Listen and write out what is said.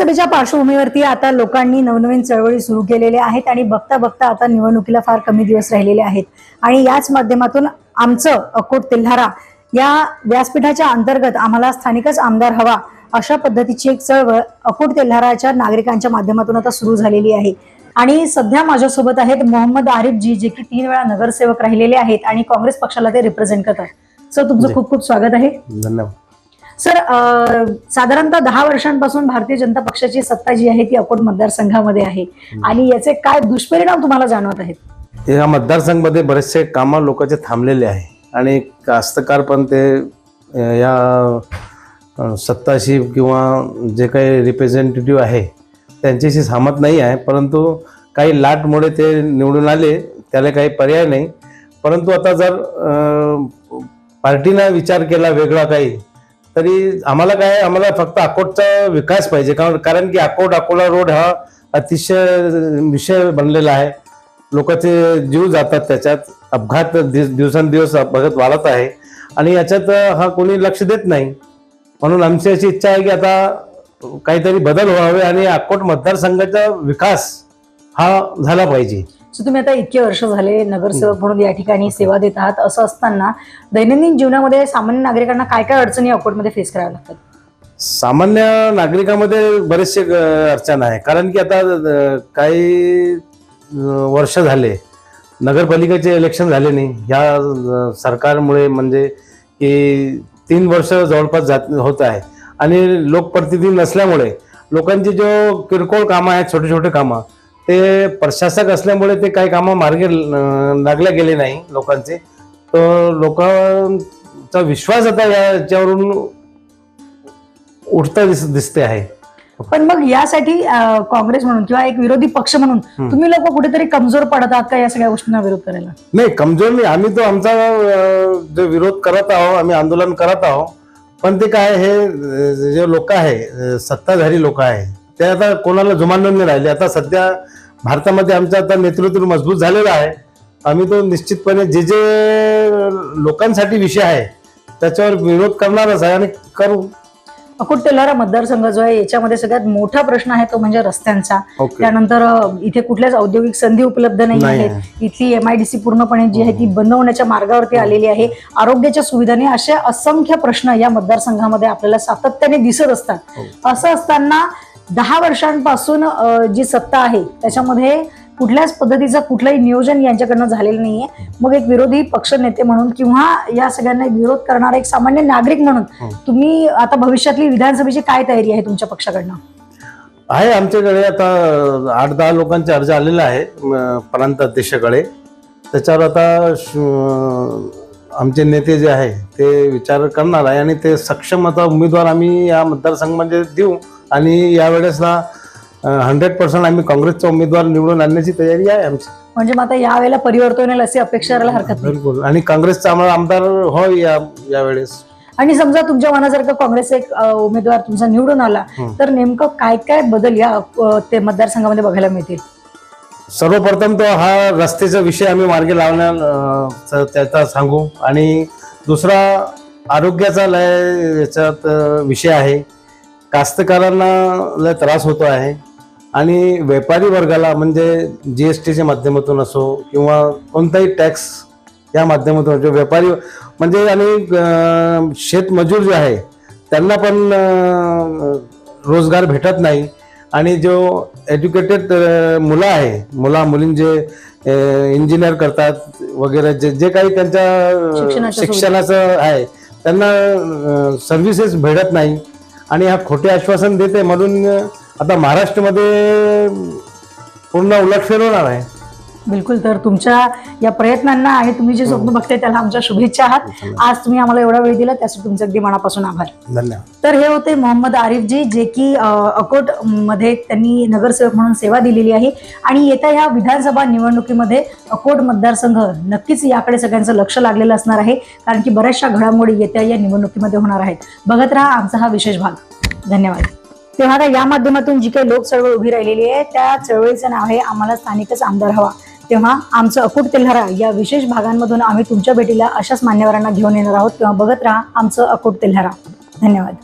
विधानसभेच्या पार्श्वभूमीवरती आता लोकांनी नवनवीन चळवळी सुरू केलेल्या आहेत आणि बघता बघता आता निवडणुकीला फार कमी दिवस राहिलेले आहेत. आणि याच माध्यमातून आमचं अकोट तेल्हारा या व्यासपीठाच्या अंतर्गत आम्हाला स्थानिकच आमदार हवा अशा पद्धतीची एक चळवळ अकोट तेल्हाराच्या नागरिकांच्या माध्यमातून आता सुरू झालेली आहे. आणि सध्या माझ्यासोबत आहेत मोहम्मद आरिफ जी जे की तीन वेळा नगरसेवक राहिलेले आहेत आणि काँग्रेस पक्षाला ते रिप्रेझेंट करतात. सर तुमचं. खूप खूप स्वागत आहे. धन्यवाद. सर साधारणतः दहा वर्षांपासून भारतीय जनता पक्षाची सत्ता जी आहे ती अकोट मतदारसंघामध्ये आहे. आणि याचे काय दुष्परिणाम तुम्हाला जाणवत आहेत? या मतदारसंघामध्ये बरेचसे कामं लोकांचे थांबलेले आहे. आणि कास्तकार पण ते या सत्ताशी किंवा जे काही रिप्रेझेंटेटिव्ह आहे त्यांच्याशी सहमत नाही आहे. परंतु काही लाटमुळे ते निवडून आले त्याला काही पर्याय नाही. परंतु आता जर पार्टीनं विचार केला वेगळा काही तरी आम्हाला काय आम्हाला फक्त अकोटचा विकास पाहिजे. कारण कारण की अकोट अकोला रोड हा अतिशय विषय बनलेला आहे. लोकांचे जीव जातात त्याच्यात. अपघात दिव- दिवसेंदिवस अपघात वाढत आहे. आणि याच्यात हा कोणी लक्ष देत नाही. म्हणून आमची अशी इच्छा आहे की आता काहीतरी बदल व्हावे आणि अकोट मतदारसंघाचा विकास हा झाला पाहिजे. सो तुम्ही आता इतके वर्ष झाले नगरसेवक म्हणून या ठिकाणी सेवा देत आहात. असं असताना दैनंदिन जीवनामध्ये सामान्य नागरिकांना काय काय अडचणी अकोटमध्ये फेस कराव्या लागतात? सामान्य नागरिकांमध्ये बरेचसे अडचण आहे. कारण की आता काही वर्ष झाले नगरपालिकेचे इलेक्शन झाले नाही. ह्या सरकारमुळे म्हणजे की तीन वर्ष जवळपास जात होत आहे. आणि लोकप्रतिनिधी नसल्यामुळे लोकांची जो किरकोळ कामं आहेत छोटे छोटे कामं ते प्रशासक असल्यामुळे ते काही कामं मार्गे लागल्या गेले नाही लोकांचे. तर लोकांचा विश्वास आता याच्यावरून उठता दिस दिसते आहे. पण मग यासाठी काँग्रेस म्हणून किंवा एक विरोधी पक्ष म्हणून. तुम्ही लोक कुठेतरी कमजोर पडत आहात का या सगळ्या गोष्टींना विरोध करायला? नाही कमजोर नाही. आम्ही तो आमचा जो विरोध करत आहोत आम्ही आंदोलन करत आहोत पण ते काय हे जे लोक आहे सत्ताधारी लोक आहे ते आता कोणाला जुमानून नाही राहिले. आता सध्या भारतामध्ये आमचं आता नेतृत्व मजबूत झालेलं आहे. आम्ही तो निश्चितपणे जे जे लोकांसाठी विषय आहे त्याच्यावर विरोध करणारच आहे आणि करू. अकोट तेल्हारा मतदारसंघ जो आहे याच्यामध्ये सगळ्यात मोठा प्रश्न आहे तो म्हणजे रस्त्यांचा. ओके. त्यानंतर इथे कुठल्याच औद्योगिक संधी उपलब्ध नाही आहेत. इथली एमआयडीसी पूर्णपणे जी आहे ती बंद होण्याच्या मार्गावरती आलेली आहे. आरोग्याच्या सुविधांनी असे असंख्य प्रश्न या मतदारसंघामध्ये आपल्याला सातत्याने दिसत असतात. हो. असं असताना दहा वर्षांपासून जी सत्ता आहे त्याच्यामध्ये कुठल्याच पद्धतीचं कुठलंही नियोजन यांच्याकडनं झालेलं नाहीये. मग एक विरोधी पक्ष नेते म्हणून किंवा या सगळ्यांना विरोध करणारा एक सामान्य नागरिक म्हणून हो. तुम्ही आता भविष्यातली विधानसभेची काय तयारी आहे तुमच्या पक्षाकडनं? आहे आमच्याकडे आता आठ दहा लोकांचे अर्ज आलेला आहे प्रांत अध्यक्षकडे. त्याच्यावर आता आमचे नेते जे आहे ते विचार करणार आहे आणि ते सक्षम आता उमेदवार आम्ही या मतदारसंघामध्ये देऊ. आणि यावेळेसला हंड्रेड पर्सेंट आम्ही काँग्रेसचा उमेदवार निवडून आणण्याची तयारी आहे आमची. म्हणजे मग आता यावेळेला परिवर्तन होईल अशी अपेक्षा करायला हरकत नाही. बिलकुल. आणि काँग्रेसचा आम्हाला आमदार हो या यावेळेस. आणि समजा तुमच्या मनात जर का काँग्रेस एक अ, उमेदवार तुमचा निवडून आला हं. तर नेमकं काय काय बदल या अ, ते मतदारसंघामध्ये बघायला मिळतील? सर्वप्रथम तो हा रस्त्याचा विषय आम्ही मार्गी लावण्या अं, च- त्याचा सांगू. आणि दुसरा आरोग्याचा लय याच्यात अं, विषय आहे. कास्तकारांना लय त्रास होतो आहे आणि व्यापारी वर्गाला म्हणजे जी एस टीच्या माध्यमातून असो किंवा कोणताही टॅक्स या माध्यमातून जो व्यापारी म्हणजे आणि शेतमजूर जे आहे त्यांना पण रोजगार भेटत नाही आणि जो एज्युकेटेड मुलं आहे मुला मुलीं जे इंजिनियर करतात वगैरे जे जे काही त्यांच्या. शिक्षणाचं आहे त्यांना सर्व्हिसेस भेटत नाही आणि हा खोटे आश्वासन देते म्हणून आता महाराष्ट्रामध्ये पूर्ण उलटफेर होणार आहे. बिलकुल तर तुमच्या या प्रयत्नांना आणि तुम्ही जे स्वप्न बघताय त्याला आमच्या शुभेच्छा आहात. आज तुम्ही आम्हाला एवढा वेळ दिला त्यासाठी तुमचे अगदी मनापासून आभार. धन्यवाद. तर हे होते मोहम्मद आरिफजी जे की अकोटमध्ये त्यांनी नगरसेवक म्हणून सेवा दिलेली आहे. आणि येत्या या विधानसभा निवडणुकीमध्ये अकोट मतदारसंघ नक्कीच याकडे सगळ्यांचं लक्ष लागलेलं असणार आहे कारण की बऱ्याचशा घडामोडी येत्या या निवडणुकीमध्ये होणार आहेत. बघत राहा आमचा हा विशेष भाग. धन्यवाद. तेव्हा आता या माध्यमातून जी काही लोक चळवळ उभी राहिलेली आहे त्या चळवळीचं नाव आहे आम्हाला स्थानिकच आमदार हवा. तेव्हा आमचं अकुट तेल्हारा या विशेष भागांमधून आम्ही तुमच्या भेटीला अशाच मान्यवरांना घेऊन येणार आहोत. तेव्हा बघत राहा आमचं अकुट तेल्हारा. धन्यवाद.